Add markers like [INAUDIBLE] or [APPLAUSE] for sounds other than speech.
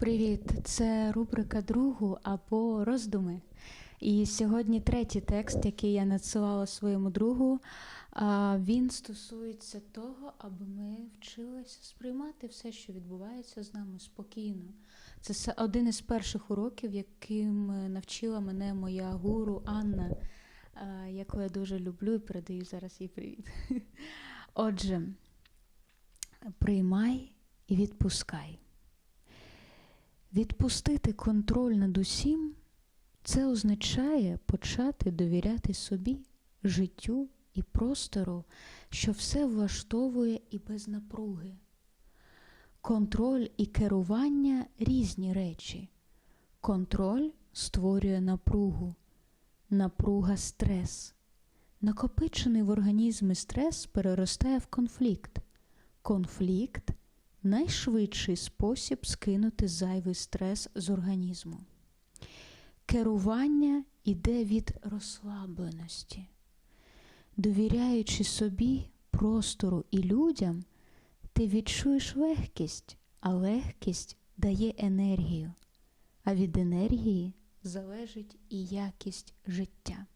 Привіт! Це рубрика другу або роздуми. І сьогодні третій текст, який я надсилала своєму другу, він стосується того, аби ми вчилися сприймати все, що відбувається з нами спокійно. Це один із перших уроків, яким навчила мене моя гуру Анна, яку я дуже люблю і передаю зараз їй привіт. [LAUGHS] Отже, приймай і відпускай. Відпустити контроль над усім це означає почати довіряти собі, життю і простору, що все влаштовує і без напруги. Контроль і керування різні речі. Контроль створює напругу, напруга стрес. Накопичений в організмі стрес переростає в конфлікт. Конфлікт найшвидший спосіб скинути зайвий стрес з організму. Керування йде від розслабленості. Довіряючи собі, простору і людям, ти відчуєш легкість, а легкість дає енергію, а від енергії залежить і якість життя.